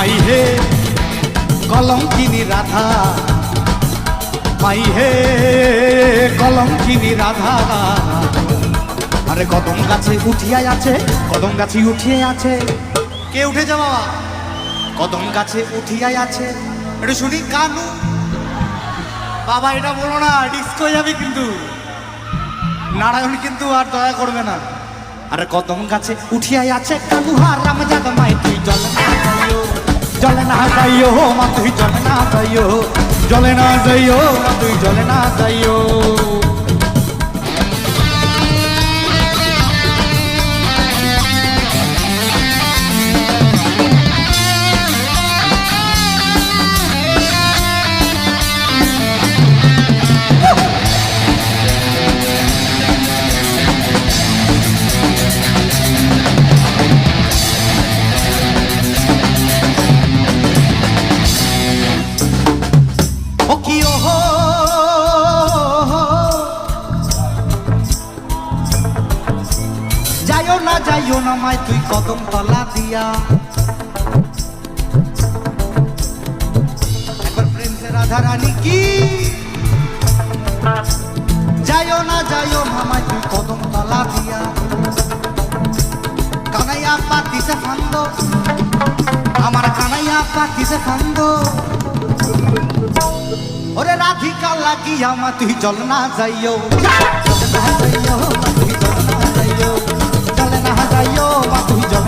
মাই হে কলঙ্কিনী রাধা মাই হে কলঙ্কিনী রাধা। আরে কদম গাছে উঠিয়াই আছে, কদম গাছে উঠিয়ে আছে। কে উঠেছে বাবা? কদম গাছে উঠিয়াই আছে। একটু শুনি কানু। বাবা, এটা বলো না, ডিস্কো যাবে কিন্তু। নারায়ণ কিন্তু আর দয়া করবে না। আরে কদম গাছে উঠিয়াই আছে কানু। হারাম জাগা মাই তুই জল। জলে না যাইও মা, তুই জলে না যাইও। জলে না যাইও মা, তুই জলে না যাইও। না যাইও না তুই কদম তলা দিয়া। একবার রাধা রানী কি? যাইও না যাইও না তুই কদম তলা দিয়া। কানাইয়া পাতিছে ফান্দ, আমার কানাইয়া পাতিছে ফান্দ। ওরে রাধিকা লাগি আমা তুই চল না যাইও। তুই চল না যাইও। চল না যাইও মা তুই চল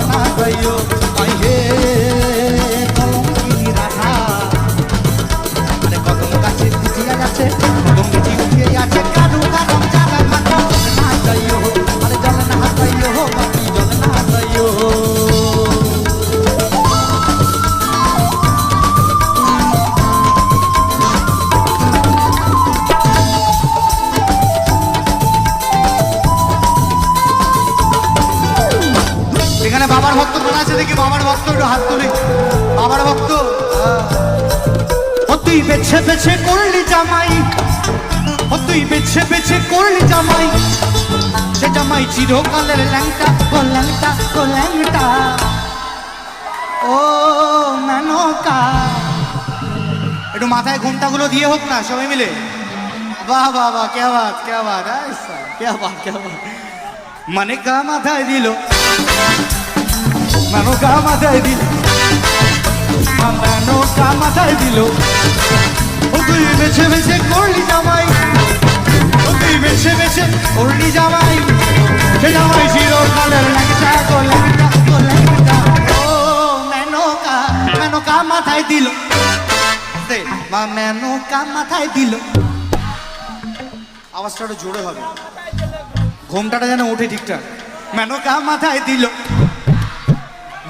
দেখি বাবার ভক্ত? একটু হাত তুলি। বাবার ভক্ত? তুই বেছে বেছে করলি জামাই। ও তুই বেছে বেছে করলি জামাই। সে জামাই চিরকালের ল্যাংটা, ও ল্যাংটা ও ল্যাংটা। ও মেনকা একটু মাথায় ঘুমটাগুলো দিয়ে হোক না, সবাই মিলে। বাহ বাহ বাহ, কে বাত কে বাত কে বাত কে বাত মানে কা মাথায় দিল। মানো কা মাথায় দিল। মানো কা মাথায় দিল। ও তুই বেছে বেছে করলি জামাই। ও তুই বেছে বেছে করলি জামাই। সে জামাই চিরকালের ল্যাংটা গো ল্যাংটা গো ল্যাংটা। ও মেনকা মেনকা মাথায় দিল। মা মেনকা মাথায় দিল। আওয়াজটা জোরে হবে। ঘোমটাটা যেন ওঠে ঠিকঠাক। মেনকা মাথায় দিল।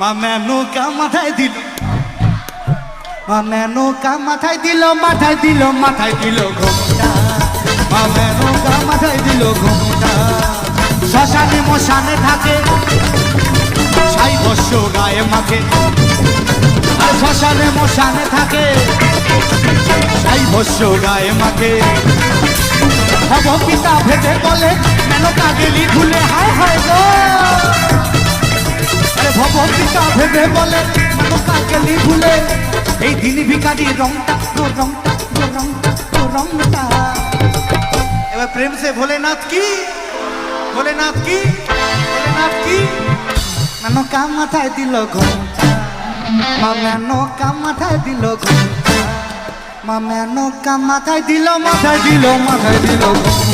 মা মেনকা মাথায় দিল। মা মেনকা মাথায় দিল মাথায় দিল মাথায় দিল ঘোমটা। মা মেনকা মাথায় দিল ঘোমটা। শ্মশানে মশানে থাকে ছাই বর্ষ গায়ে মাখে। শ্মশানে মশানে থাকে ছাই বর্ষ গায়ে মাখে। ভব পিতা ভেবে বলে মেনকা গেলি ভুলে, হায় হায় গো। আরে ভব বলে মেনকা গেলি ভুলে, এই দিন ভিকারি রংটা তো রংটা তো রংটা তো রংটা। এবার প্রেম সে ভোলেনাথ কি? ভোলেনাথ কি? ভোলেনাথ কি? মেনকা মাথায় দিল ঘুমটা, মা মেনকা মাথায় দিল ঘুমটা, মা মেনকা মাথায় দিল মাথায় দিল মাথায় দিল ঘুমটা।